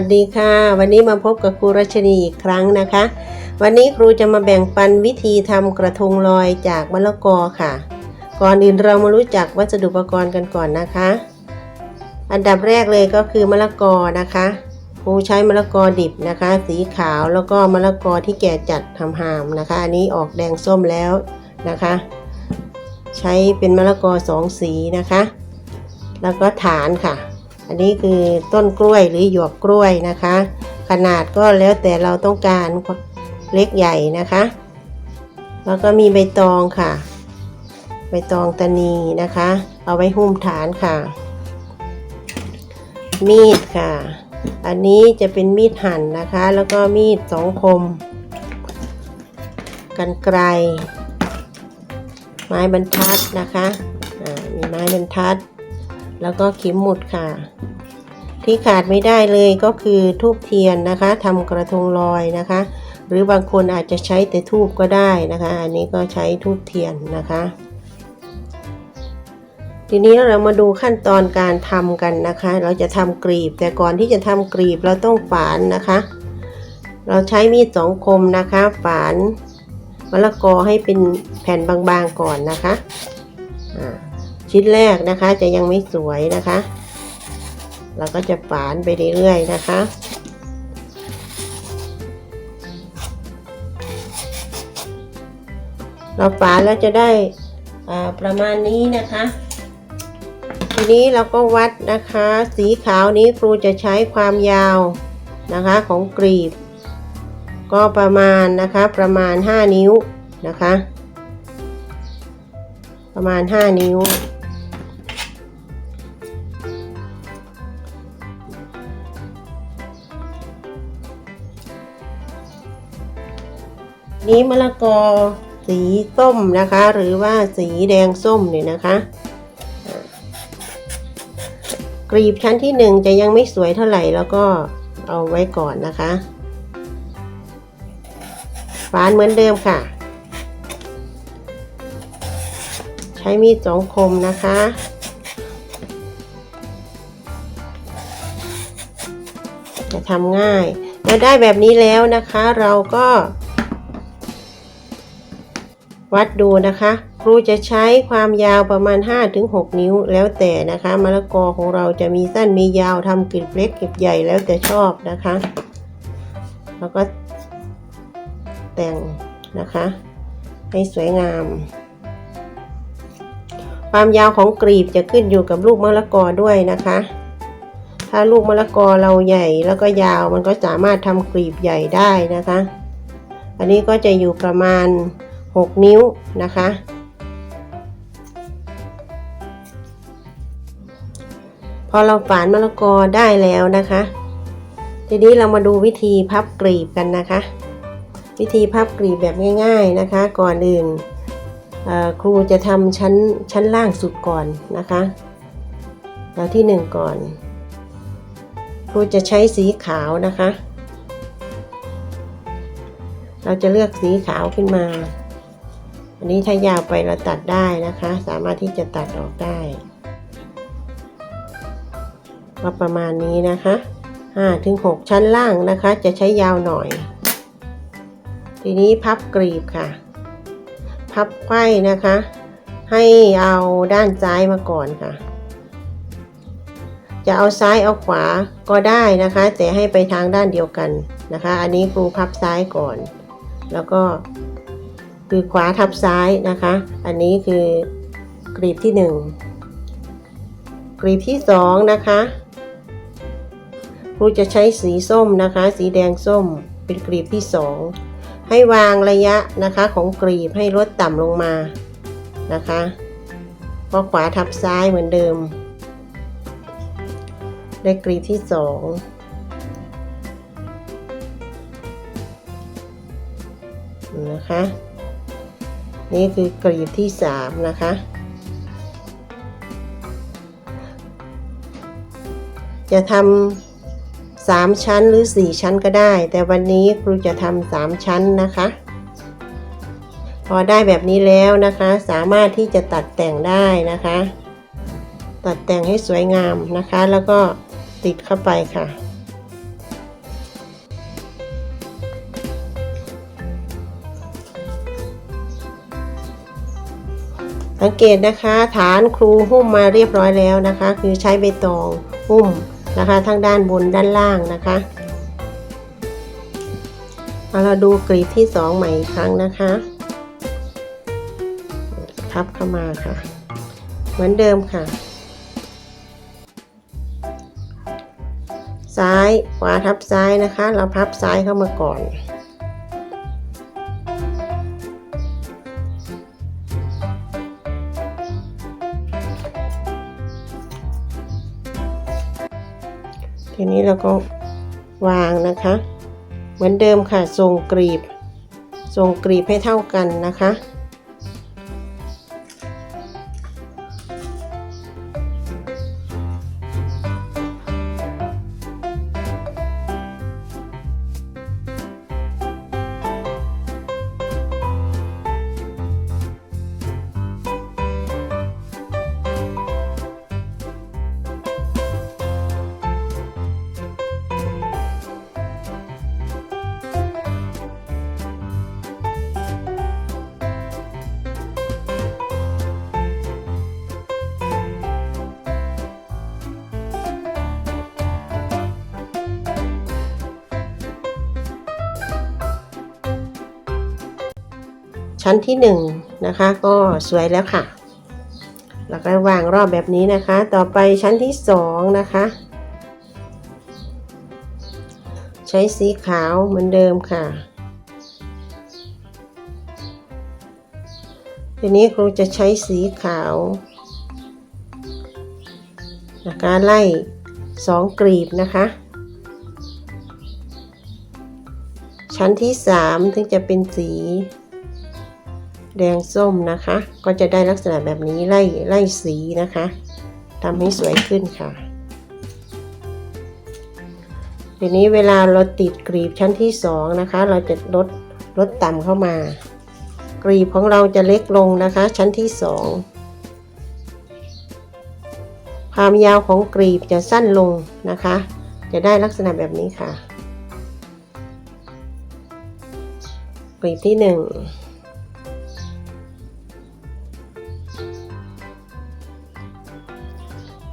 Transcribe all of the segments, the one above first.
วัสดีค่ะ วันนี้มาพบกับครูรัชนีอีกครั้งนะคะ วันนี้ครูจะมาแบ่งปันวิธีทำกระทงลอยจากมะละกอค่ะ ก่อนอื่นเรามารู้จักวัสดุอุปกรณ์กันก่อนนะคะ อันดับแรกเลยก็คือมะละกอนะคะ ครูใช้มะละกอดิบนะคะ สีขาวแล้วก็มะละกอที่แก่จัดทำหามนะคะ อันนี้ออกแดงส้มแล้วนะคะ ใช้เป็นมะละกอสองสีนะคะ แล้วก็ฐานค่ะ อันนี้คือต้นกล้วยหรือหยวกกล้วยนะคะ ขนาดก็แล้วแต่เราต้องการเล็กใหญ่นะคะ แล้วก็มีใบตองค่ะ ใบตองตะนีนะคะ เอาไว้หุ้มฐานค่ะ มีดค่ะ อันนี้จะเป็นมีดหั่นนะคะ แล้วก็มีดสองคม กันไกล ไม้บรรทัดนะคะอ่ามีไม้บรรทัด แล้วก็เข็มหมุดค่ะ ที่ขาดไม่ได้เลยก็คือทูบเทียนนะคะทำกระทงลอยนะคะ หรือบางคนอาจจะใช้แต่ทูบก็ได้นะคะ อันนี้ก็ใช้ทูบเทียนนะคะ ทีนี้เรามาดูขั้นตอนการทำกันนะคะ เราจะทำกรีบ แต่ก่อนที่จะทำกรีบเราต้องฝานนะคะ เราใช้มีดสองคมนะคะฝานมะละกอให้เป็นแผ่นบางๆก่อนนะคะอ่า ชิ้นแรกนะคะจะยังไม่สวยนะคะ เราก็จะฝานไปเรื่อยๆนะคะเราฝานแล้วจะได้อ่าประมาณนี้นะคะ ทีนี้เราก็วัดนะคะ สีขาวนี้ครูจะใช้ความยาวนะคะของกรีบ ก็ประมาณนะคะประมาณ 5 นิ้วนะคะ ประมาณ 5 นิ้ว นี้มะละกอสีส้มนะคะ หรือว่าสีแดงส้มเนี่ยนะคะ กรีบชั้นที่หนึ่งจะยังไม่สวยเท่าไหร่แล้วก็เอาไว้ก่อนนะคะฝานเหมือนเดิมค่ะ ใช้มีดสองคมนะคะจะทำง่ายแล้วได้แบบนี้แล้วนะคะ เราก็ วัดดูนะคะ ครูจะใช้ความยาวประมาณ 5-6 นิ้วแล้วแต่นะคะมะละกอของเราจะมีสั้นมียาวทำกลีบเล็กกลีบใหญ่แล้วแต่ชอบนะคะ แล้วก็แต่งนะคะ ให้สวยงาม ความยาวของกรีบจะขึ้นอยู่กับลูกมะละกอด้วยนะคะ ถ้าลูกมะละกอเราใหญ่แล้วก็ยาวมันก็สามารถทำกรีบใหญ่ได้นะคะ อันนี้ก็จะอยู่ประมาณ 6 นิ้วนะคะ พอเราฝานมะละกอได้แล้วนะคะ ทีนี้เรามาดูวิธีพับกรีบกันนะคะ วิธีพับกรีบแบบง่าย ๆนะคะ ก่อนอื่นครูจะทำชั้นชั้นล่างสุดก่อนนะคะเราที่หนึ่งก่อน ครูจะใช้สีขาวนะคะ เราจะเลือกสีขาวขึ้นมา อันนี้ถ้ายาวไปเราตัดได้นะคะ สามารถที่จะตัดออกได้ก็ประมาณนี้นะคะ5ถึง6ชั้นล่างนะคะ จะใช้ยาวหน่อย ทีนี้พับกรีบค่ะ พับไขว้นะคะ ให้เอาด้านซ้ายมาก่อนค่ะ จะเอาซ้ายเอาขวาก็ได้นะคะ แต่ให้ไปทางด้านเดียวกันนะคะ อันนี้ครูพับซ้ายก่อน แล้วก็ คือขวาทับซ้ายนะคะ อันนี้คือกรีบที่หนึ่งกรีบที่สองนะคะครูจะใช้สีส้มนะคะ สีแดงส้มเป็นกรีบที่สองให้วางระยะนะคะของกรีบให้ลดต่ำลงมานะคะก็ขวาทับซ้ายเหมือนเดิม ได้กรีบที่สองนะคะ นี่คือกรีบที่สามนะคะ จะทำสามชั้นหรือสี่ชั้นก็ได้ แต่วันนี้ครูจะทำสามชั้นนะคะ พอได้แบบนี้แล้วนะคะ สามารถที่จะตัดแต่งได้นะคะ ตัดแต่งให้สวยงามนะคะ แล้วก็ติดเข้าไปค่ะ สังเกตนะคะ ฐานครูหุ้มมาเรียบร้อยแล้วนะคะ คือใช้ใบตองหุ้มนะคะ ทั้งด้านบนด้านล่างนะคะเอาเราดูกรีบที่สองใหม่อีกครั้งนะคะพับเข้ามาค่ะ เหมือนเดิมค่ะ ซ้ายขวาทับซ้ายนะคะ เราพับซ้ายเข้ามาก่อน ทีนี้เราก็วางนะคะ เหมือนเดิมค่ะทรงกรีบทรงกรีบให้เท่ากันนะคะ ชั้นที่หนึ่งนะคะก็สวยแล้วค่ะ แล้วก็วางรอบแบบนี้นะคะ ต่อไปชั้นที่สองนะคะ ใช้สีขาวเหมือนเดิมค่ะ ทีนี้ครูจะใช้สีขาวนะคะไล่สองกรีบนะคะ ชั้นที่สามถึงจะเป็นสี แดงส้มนะคะ ก็จะได้ลักษณะแบบนี้ไล่ไล่สีนะคะทำให้สวยขึ้นค่ะ ทีนี้เวลาเราติดกรีบชั้นที่สองนะคะ เราจะลดลดต่ำเข้ามา กรีบของเราจะเล็กลงนะคะ ชั้นที่สองความยาวของกรีบจะสั้นลงนะคะ จะได้ลักษณะแบบนี้ค่ะ กรีบที่หนึ่ง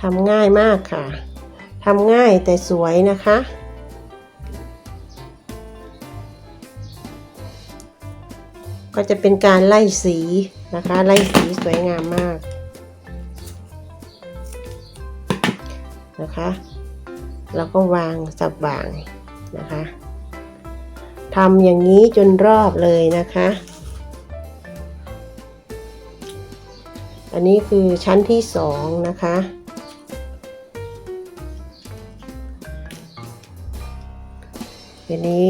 ทำง่ายมากค่ะทำง่ายแต่สวยนะคะ ก็จะเป็นการไล่สีนะคะ ไล่สีสวยงามมากนะคะแล้วก็วางสับวางนะคะทำอย่างนี้จนรอบเลยนะคะ อันนี้คือชั้นที่สองนะคะ ทีนี้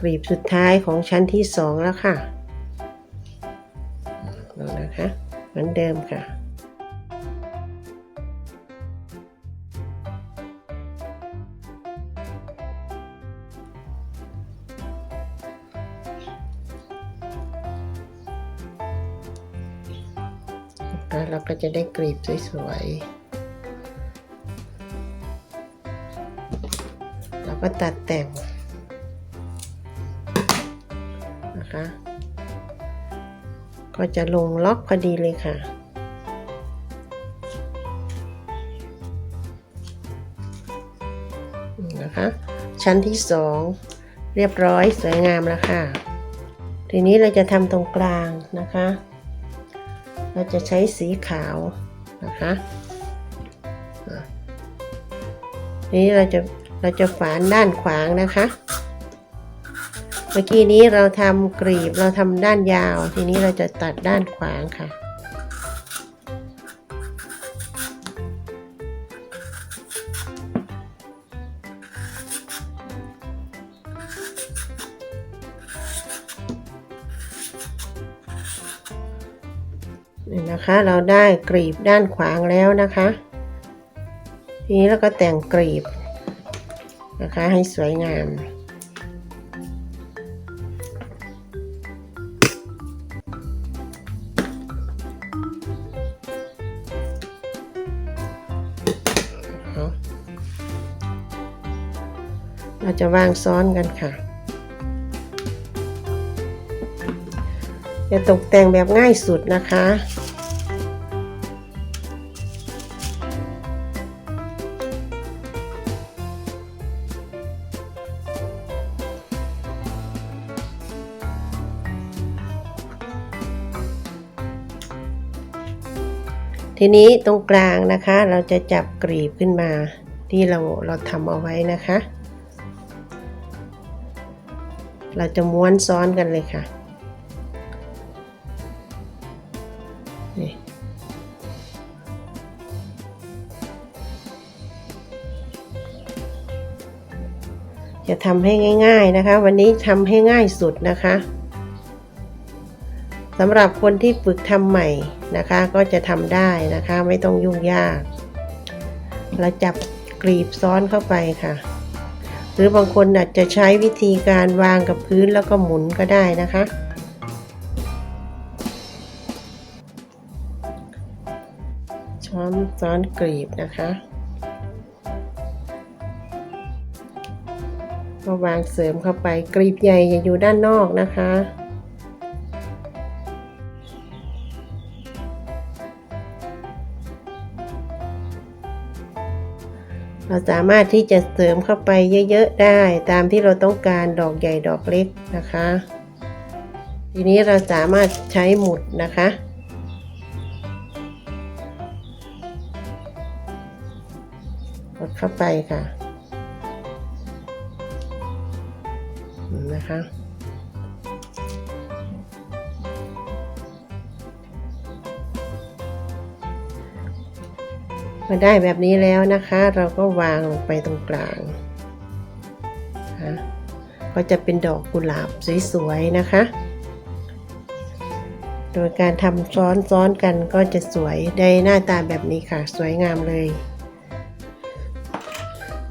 กรีบสุดท้ายของชั้นที่สองแล้วค่ะดูนะคะเหมือนเดิมค่ะแล้วเราก็จะได้กรีบสวยๆ เราก็ตัดแต่งนะคะ ก็จะลงล็อกพอดีเลยค่ะนะคะ ชั้นที่สองเรียบร้อยสวยงามแล้วค่ะ ทีนี้เราจะทำตรงกลางนะคะ เราจะใช้สีขาวนะคะ นี้เราจะ เราจะฝานด้านขวางนะคะ เมื่อกี้นี้เราทำกรีบเราทำด้านยาว ทีนี้เราจะตัดด้านขวางค่ะนี่นะคะเราได้กรีบด้านขวางแล้วนะคะ ทีนี้เราก็แต่งกรีบ นะคะให้สวยงาม เราจะวางซ้อนกันค่ะจะตกแต่งแบบง่ายสุดนะคะ ทีนี้ตรงกลางนะคะ เราจะจับกรีบขึ้นมาที่เราเราทำเอาไว้นะคะ เราจะม้วนซ้อนกันเลยค่ะนี่จะทำให้ง่ายๆนะคะ วันนี้ทำให้ง่ายสุดนะคะสำหรับคนที่ฝึกทำใหม่ นะคะก็จะทำได้นะคะไม่ต้องยุ่งยาก เราจับกรีบซ้อนเข้าไปค่ะ หรือบางคนอาจจะใช้วิธีการวางกับพื้นแล้วก็หมุนก็ได้นะคะ ช้อนซ้อนกรีบนะคะก็วางเสริมเข้าไปกรีบใหญ่อย่าอยู่ด้านนอกนะคะ เราสามารถที่จะเสริมเข้าไปเยอะๆได้ ตามที่เราต้องการดอกใหญ่ดอกเล็กนะคะ ทีนี้เราสามารถใช้หมุดนะคะ กดเข้าไปค่ะนะคะ มาได้แบบนี้แล้วนะคะ เราก็วางลงไปตรงกลางนะก็จะเป็นดอกกุหลาบสวยๆนะคะ โดยการทำซ้อนซ้อนกันก็จะสวยได้หน้าตาแบบนี้ค่ะ สวยงามเลย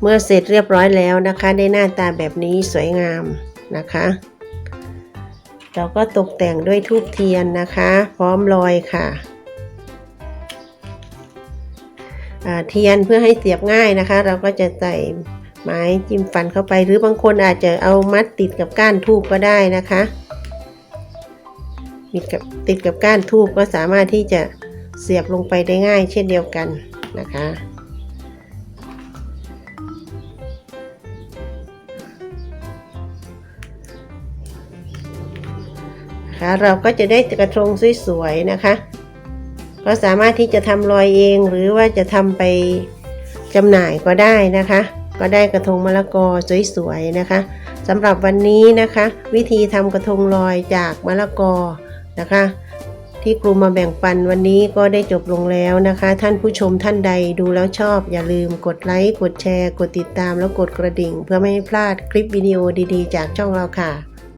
เมื่อเสร็จเรียบร้อยแล้วนะคะ ได้หน้าตาแบบนี้สวยงามนะคะ เราก็ตกแต่งด้วยทูบเทียนนะคะ พร้อมลอยค่ะ เทียนเพื่อให้เสียบง่ายนะคะ เราก็จะใส่ไม้จิ้มฟันเข้าไป หรือบางคนอาจจะเอามัดติดกับก้านทูบก็ได้นะคะติดกับติดกับก้านทูบก็สามารถที่จะเสียบลงไปได้ง่าย เช่นเดียวกันนะคะคะเราก็จะได้กระทงสวยๆนะคะ ก็สามารถที่จะทำรอยเองหรือว่าจะทำไปจำหน่ายก็ได้นะคะ ก็ได้กระทงมะละกอสวยๆนะคะสำหรับวันนี้นะคะ วิธีทำกระทงลอยจากมะละกอนะคะ ที่ครูมาแบ่งปันวันนี้ก็ได้จบลงแล้วนะคะ ท่านผู้ชมท่านใดดูแล้วชอบ อย่าลืมกดไลค์กดแชร์ กดติดตามแล้วกดกระดิ่ง เพื่อไม่ให้พลาดคลิปวิดีโอดีๆ จากช่องเราค่ะ